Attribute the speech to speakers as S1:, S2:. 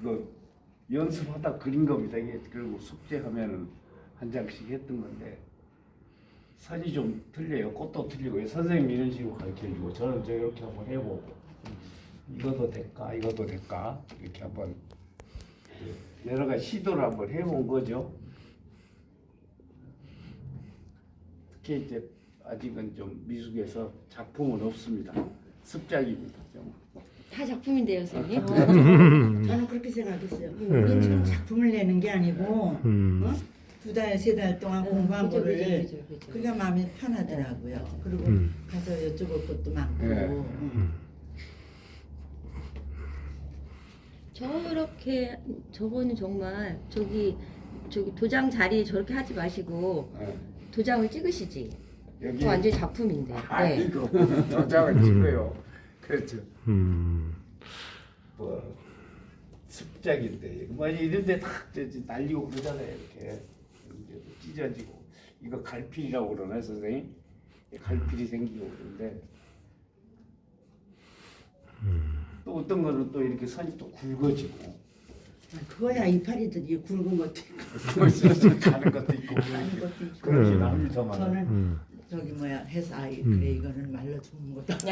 S1: 이거 연습하다 그린 겁니다. 이게 그리고 숙제하면은 한 장씩 했던 건데 선이 좀 틀려요. 꽃도 틀리고 선생님 이런 식으로 가르쳐주고 저는 저 이렇게 한번 해보고 이것도 될까 이것도 될까 이렇게 한번 여러 가지 시도를 한번 해본 거죠. 특히 이제 아직은 좀 미숙해서 작품은 없습니다. 습작입니다. 좀.
S2: 다 작품인데요, 선생님.
S3: 저는 그렇게 생각했어요.
S2: 음.
S3: 우리는 지금 작품을 내는 게 아니고
S4: 음.
S3: 어? 두 달, 세 달 동안
S2: 어,
S3: 공부한
S2: 그죠,
S3: 거를
S2: 그죠, 그죠, 그죠.
S3: 그게 마음에 편하더라고요. 그리고
S4: 음.
S3: 가서 여쭤볼 것도 많고
S1: 네.
S3: 음.
S2: 저렇게 저거는 정말 저기 저기 도장 자리에 저렇게 하지 마시고
S1: 예.
S2: 도장을 찍으시지.
S1: 여기
S2: 그거 완전 히 작품인데. 네.
S1: 아이고 도장을 찍어요. 그렇죠.
S4: 음.
S1: 뭐 습작인데. 뭐 이런데 다 저기 날리고 그러잖아요 이렇게. 이제 찢어지고. 이거 갈필이라고 그러나 선생님? 갈필이 생기고 그런데. 또 어떤 거는 또 이렇게 선이 또 굵어지고.
S3: 아, 그거야 이파리들이 굵은 것도 있고.
S1: 가는 것도 있고.
S3: 것도 있고.
S1: 그러긴
S4: 음.
S3: 저는
S4: 음.
S3: 저기 뭐야 해서 아이
S4: 음.
S3: 그래 이거는 말로 주는 것도